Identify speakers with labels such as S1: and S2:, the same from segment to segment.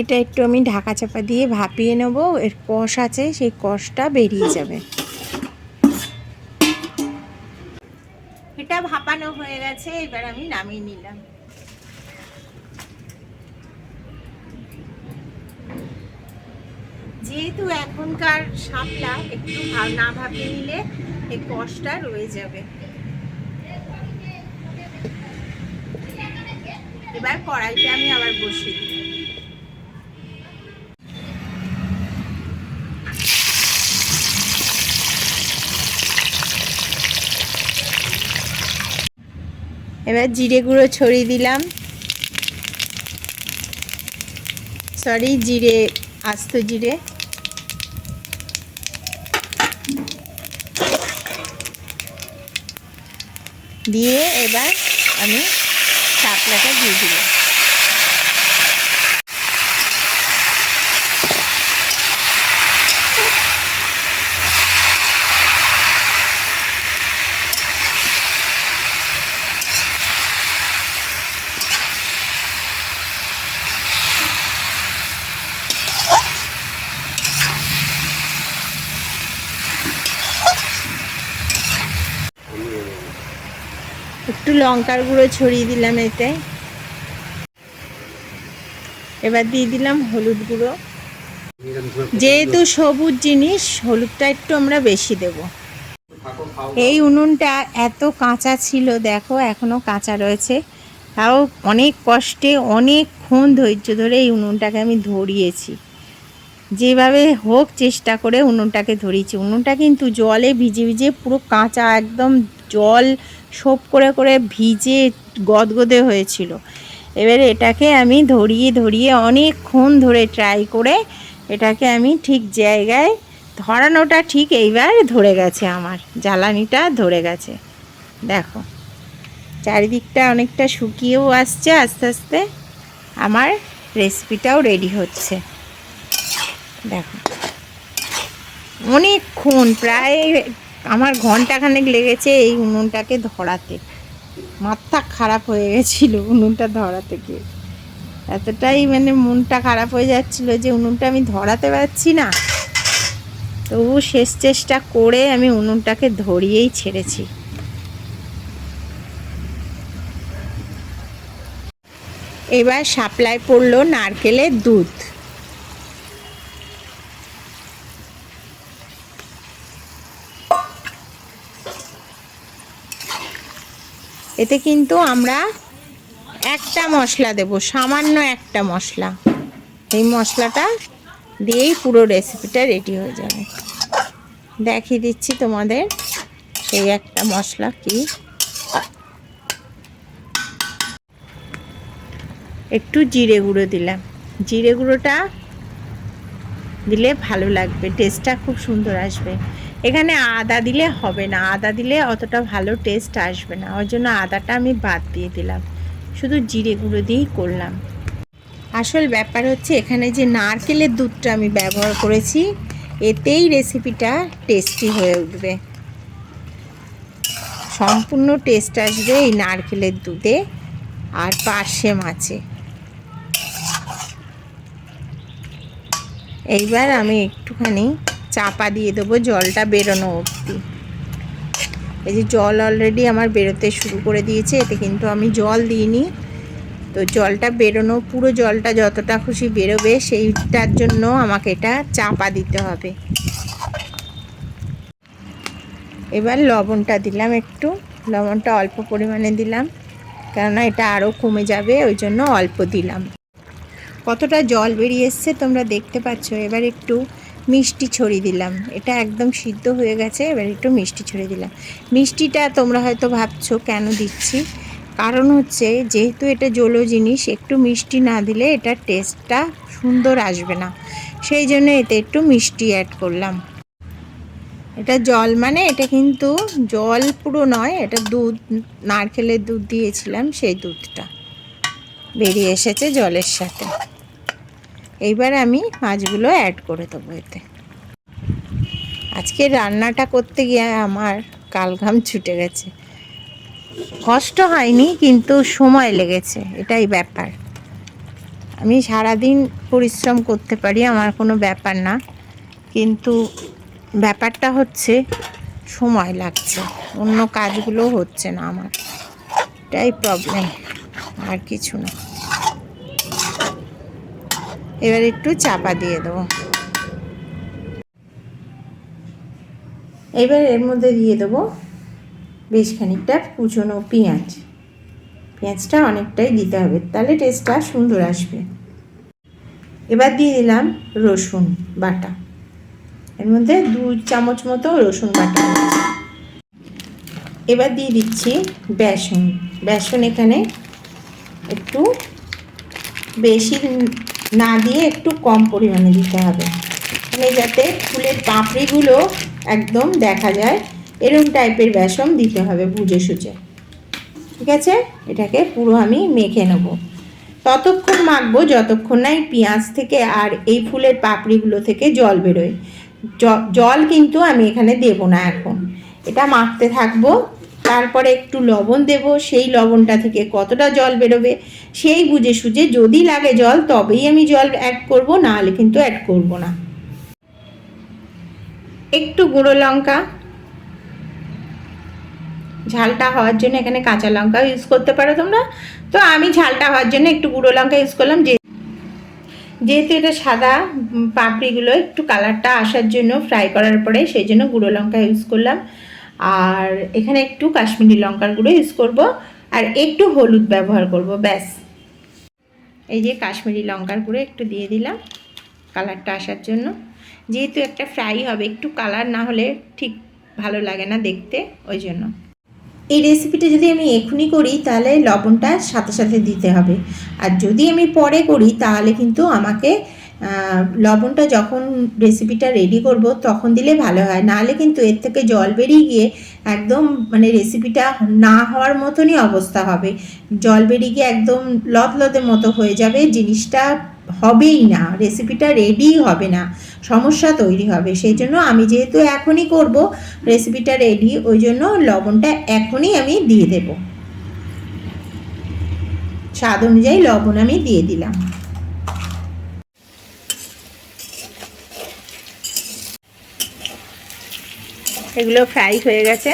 S1: এটা একটু আমি ঢাকা চাপা দিয়ে ভাপিয়ে নেব। এর কষ আছে, সেই কষটা বেরিয়ে যাবে। এটা ভাপানো হয়ে গেছে, এবার আমি নামিয়ে নিলাম। যেহেতু এখনকার শাপলা একটু না ভাপিয়ে নিলে এই কষটা রয়ে যাবে। এবার কড়াইটা আমি আবার বসিয়ে দিই এবার জিরে গুঁড়ো ছড়িয়ে দিলাম। সরি জিরে, আস্ত জিরে। দিয়ে এবার আমি শাপলাটা দিয়ে দিলাম। একটু লঙ্কার গুঁড়ো ছড়িয়ে দিলাম এতে। এবার দিয়ে দিলাম হলুদ গুঁড়ো। যেহেতু সবুজ জিনিস, হলুদটা একটু আমরা বেশি দেব। এই উনুনটা এত কাঁচা ছিল, দেখো এখনও কাঁচা রয়েছে। তাও অনেক কষ্টে অনেকক্ষণ ধৈর্য ধরে এই উনুনটাকে আমি ধরিয়েছি। যেভাবে হোক চেষ্টা করে উনুনটাকে ধরিয়েছি। উনুনটা কিন্তু জলে ভিজে ভিজে পুরো কাঁচা, একদম জল সোপ করে করে ভিজে গদগদে হয়েছিল। এবারে এটাকে আমি ধরিয়ে ধরিয়ে অনেকক্ষণ ধরে ট্রাই করে এটাকে আমি ঠিক জায়গায় ধরানোটা ঠিক এইবার ধরে গেছে আমার, জ্বালানিটা ধরে গেছে। দেখো, চারিদিকটা অনেকটা শুকিয়েও আসছে, আস্তে আস্তে আমার রেসিপিটাও রেডি হচ্ছে। দেখো, অনেকক্ষণ, প্রায় আমার ঘন্টাখানেক লেগেছে এই উনুনটাকে ধরাতে। মাথা খারাপ হয়ে গেছিল উনুনটা ধরাতে গিয়ে। এতটাই মানে মনটা খারাপ হয়ে যাচ্ছিল যে উনুনটা আমি ধরাতে পারছি না। তবু শেষ চেষ্টা করে আমি উনুনটাকে ধরিয়েই ছেড়েছি। এবার সাপ্লাই পড়ল নারকেলের দুধ। এতে কিন্তু আমরা একটা মশলা দেব, সামান্য একটা মশলা। এই মশলাটা দিয়েই পুরো রেসিপিটা রেডি হয়ে যাবে। দেখিয়ে দিচ্ছি তোমাদের সেই একটা মশলা কি। একটু জিরে গুঁড়ো দিলাম। জিরে গুঁড়োটা দিলে ভালো লাগবে টেস্টটা খুব সুন্দর আসবে। এখানে আদা দিলে হবে না। আদা দিলে অতটা ভালো টেস্ট আসবে না। ওর জন্য আদাটা আমি বাদ দিয়ে দিলাম। শুধু জিরে গুঁড়ো দিয়েই করলাম। আসল ব্যাপার হচ্ছে এখানে যে নারকেলের দুধটা আমি ব্যবহার করেছি, এতেই রেসিপিটা টেস্টি হয়ে উঠবে। সম্পূর্ণ টেস্ট আসবে এই নারকেলের দুধে আর পার্শে মাছে এইবার আমি একটুখানি চাপা দিয়ে দেবো, জলটা বেরোনো অবধি। এই যে জল অলরেডি আমার বেরোতে শুরু করে দিয়েছে, এতে কিন্তু আমি জল দিইনি। তো জলটা বেরোনো, পুরো জলটা যতটা খুশি বেরোবে, সেইটার জন্য আমাকে এটা চাপা দিতে হবে। এবার লবণটা দিলাম একটু, লবণটা অল্প পরিমাণে দিলাম, কেননা এটা আরও কমে যাবে, ওই জন্য অল্প দিলাম। কতটা জল বেরিয়ে এসছে তোমরা দেখতে পাচ্ছ, এবার একটু মিষ্টি ছড়িয়ে দিলাম। এটা একদম সিদ্ধ হয়ে গেছে, এবার একটু মিষ্টি ছড়িয়ে দিলাম। মিষ্টিটা তোমরা হয়তো ভাবছ, কেন দিচ্ছি? কারণ হচ্ছে, যেহেতু এটা জলো জিনিস, একটু মিষ্টি না দিলে এটার টেস্টটা সুন্দর আসবে না। সেই জন্য এতে একটু মিষ্টি অ্যাড করলাম। এটা জল মানে এটা কিন্তু জল পুরো নয়, এটা দুধ, নারকেলের দুধ দিয়েছিলাম, সেই দুধটা। বেরিয়ে এসেছে জলের সাথে। এইবার আমি মাছগুলো অ্যাড করে দেবো এতে। আজকে রান্নাটা করতে গিয়ে আমার কালঘাম ছুটে গেছে। কষ্ট হয়নি, কিন্তু সময় লেগেছে, এটাই ব্যাপার। আমি সারাদিন পরিশ্রম করতে পারি, আমার কোনো ব্যাপার না। কিন্তু ব্যাপারটা হচ্ছে, সময় লাগছে, অন্য কাজগুলো হচ্ছে না আমার। এটাই প্রবলেম আর কিছু না। এবার একটু চাপা দিয়ে দেবো। এবার এর মধ্যে দিয়ে দেবো বেশ খানিকটা কুচনো পেঁয়াজ। পেঁয়াজটা অনেকটাই দিতে হবে, তাহলে টেস্টটা সুন্দর আসবে। এবার দিয়ে দিলাম রসুন বাটা। এর মধ্যে দু চামচ মতো রসুন বাটা এবার দিয়ে দিচ্ছি বেসন। বেসন এখানে একটু বেশি না দিয়ে একটু কম পরিমাণে দিতে হবে। মানে যাতে ফুলের পাপড়িগুলো একদম দেখা যায় এরকম টাইপের বেসন দিতে হবে বুঝে সুঝে। ঠিক আছে? এটাকে পুরো আমি মেখে নেব। ততক্ষণ মাখবো যতক্ষণ না এই পেঁয়াজ থেকে আর এই ফুলের পাপড়িগুলো থেকে জল বেরোয়। জল কিন্তু আমি এখানে দেব না এখন। এটা মাখতে থাকব। তারপরে একটু লবণ দেব, সেই লবণটা থেকে কতটা জল বেরোবে সেই বুঝে সুঝে যদি লাগে জল তবেই আমি জল অ্যাড করব, নাহলে কিন্তু অ্যাড করব না। একটু গুঁড়ো লঙ্কা। ঝালটা হওয়ার জন্য এখানে কাঁচা লঙ্কা ইউজ করতে পারো তোমরা। তো আমি ঝালটা হওয়ার জন্য একটু গুঁড়ো লঙ্কা ইউজ করলাম, যে যেহেতু এটা সাদা পাপড়িগুলো একটু কালারটা আসার জন্য ফ্রাই করার পরে সেই জন্য গুঁড়ো লঙ্কা ইউজ করলাম। আর এখানে একটু কাশ্মীরি লঙ্কার গুঁড়ো ইউজ করব, আর একটু হলুদ ব্যবহার করব, ব্যাস। এই যে কাশ্মীরি লঙ্কার গুঁড়ো একটু দিয়ে দিলাম কালারটা আসার জন্য। যেহেতু একটা ফ্রাই হবে, একটু কালার না হলে ঠিক ভালো লাগে না দেখতে, ওই জন্য। এই রেসিপিটা যদি আমি এখনই করি, তাহলে লবণটা সাথে সাথে দিতে হবে। আর যদি আমি পরে করি, তাহলে কিন্তু আমাকে লবণটা যখন রেসিপিটা রেডি করব, তখন দিলে ভালো হয়। নাহলে কিন্তু এর থেকে জল বেরিয়ে গিয়ে একদম মানে রেসিপিটা না হওয়ার মতনই অবস্থা হবে। জল বেরিয়ে গিয়ে একদম লতলতের মতো হয়ে যাবে, জিনিসটা হবেই না। রেসিপিটা রেডিই হবে না। সমস্যা তৈরি হবে। সেই জন্য আমি যেহেতু এখনই করব রেসিপিটা রেডি ওই জন্য লবণটা এখনই আমি দিয়ে দেব। স্বাদ অনুযায়ী লবণ আমি দিয়ে দিলাম। এগুলো ফ্রাই হয়ে গেছে।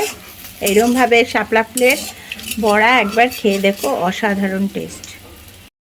S1: এরমভাবে শাপলা প্লেট বড়া একবার খেয়ে দেখো অসাধারণ টেস্ট।